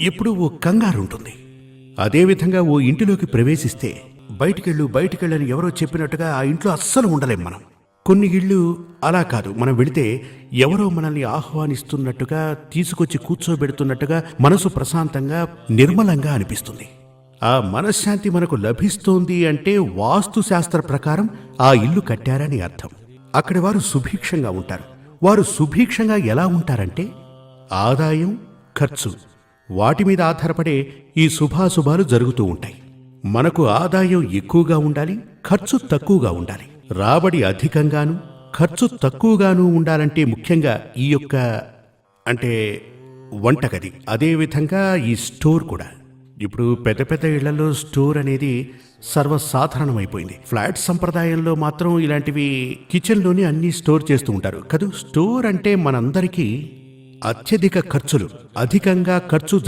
ఎప్పుడూ ఓ కంగారు ఉంటుంది అదేవిధంగా ఓ ఇంటిలోకి ప్రవేశిస్తే బయటికెళ్ళు బయటికెళ్ళని ఎవరో చెప్పినట్టుగా ఆ ఇంట్లో అస్సలు ఉండలేం మనం. కొన్ని ఇళ్ళు అలా కాదు. మనం వెళితే ఎవరో మనల్ని ఆహ్వానిస్తున్నట్టుగా తీసుకొచ్చి కూర్చోబెడుతున్నట్టుగా మనసు ప్రశాంతంగా నిర్మలంగా అనిపిస్తుంది. ఆ మనశ్శాంతి మనకు లభిస్తోంది అంటే వాస్తు శాస్త్ర ప్రకారం ఆ ఇల్లు కట్టారని అర్థం. అక్కడి వారు సుభిక్షంగా ఉంటారు. వారు సుభిక్షంగా ఎలా ఉంటారంటే ఆదాయం ఖర్చు వాటి మీద ఆధారపడే ఈ శుభాశుభాలు జరుగుతూ ఉంటాయి. మనకు ఆదాయం ఎక్కువగా ఉండాలి ఖర్చు తక్కువగా ఉండాలి. రాబడి అధికంగాను ఖర్చు తక్కువగాను ఉండాలంటే ముఖ్యంగా ఈ యొక్క అంటే వంటగది. అదేవిధంగా ఈ స్టోర్ కూడా. ఇప్పుడు పెద్ద పెద్ద ఇళ్ళలో స్టోర్ అనేది సర్వసాధారణమైపోయింది. ఫ్లాట్ సంప్రదాయంలో మాత్రం ఇలాంటివి కిచెన్లోనే అన్నీ స్టోర్ చేస్తూ ఉంటారు. కదూ స్టోర్ అంటే మనందరికీ అత్యధిక ఖర్చులు అధికంగా ఖర్చు